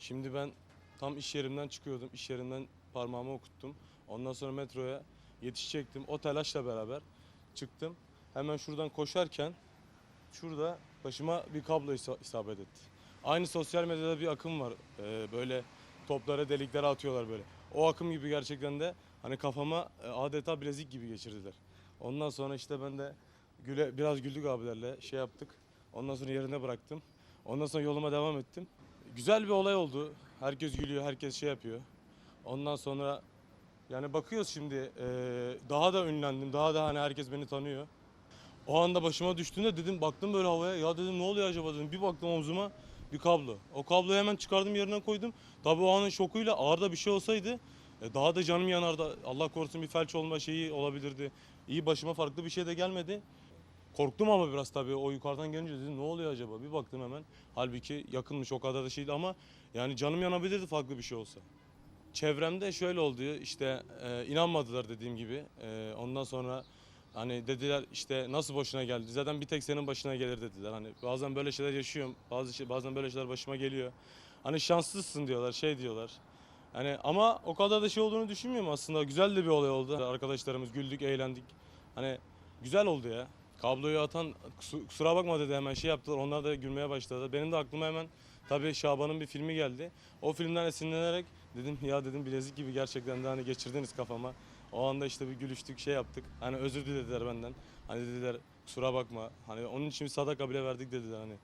Şimdi ben tam iş yerimden çıkıyordum. İş yerinden parmağımı okuttum. Ondan sonra metroya yetişecektim. O telaşla beraber çıktım. Hemen şuradan koşarken şurada başıma bir kablo isa- isabet etti. Aynı sosyal medyada bir akım var. Ee, böyle toplara deliklere atıyorlar böyle. O akım gibi gerçekten de hani kafama e, adeta bilezik gibi geçirdiler. Ondan sonra işte ben de güle, biraz güldük abilerle şey yaptık. Ondan sonra yerine bıraktım. Ondan sonra yoluma devam ettim. Güzel bir olay oldu. Herkes gülüyor, herkes şey yapıyor. Ondan sonra yani bakıyoruz şimdi e, daha da ünlendim. Daha da hani herkes beni tanıyor. O anda başıma düştüğünde dedim baktım böyle havaya ya dedim ne oluyor acaba dedim. Bir baktım omzuma bir kablo. O kabloyu hemen çıkardım yerine koydum. Tabii o anın şokuyla ağır da bir şey olsaydı e, daha da canım yanardı. Allah korusun bir felç olma şeyi olabilirdi. İyi başıma farklı bir şey de gelmedi. Korktum ama biraz tabii o yukarıdan gelince dedim ne oluyor acaba? Bir baktım hemen. Halbuki yakınmış o kadar da şeydi ama yani canım yanabilirdi farklı bir şey olsa. Çevremde şöyle oldu işte e, inanmadılar dediğim gibi. E, ondan sonra hani dediler işte nasıl boşuna geldi? Zaten bir tek senin başına gelir dediler. Hani bazen böyle şeyler yaşıyorum. Bazı şey, bazen böyle şeyler başıma geliyor. Hani şanslısın diyorlar, şey diyorlar. Hani ama o kadar da şey olduğunu düşünmüyorum aslında. Güzel de bir olay oldu. Arkadaşlarımız güldük, eğlendik. Hani güzel oldu ya. Kabloyu atan "Kusu- kusura bakma dedi hemen şey yaptılar. Onlar da gülmeye başladı. Benim de aklıma hemen tabii Şaban'ın bir filmi geldi. O filmden esinlenerek dedim ya dedim bilezik gibi gerçekten de hani geçirdiniz kafama. O anda işte bir gülüştük şey yaptık. Hani özür dilediler benden. Hani dediler kusura bakma. Hani onun için bir sadaka bile verdik dediler hani.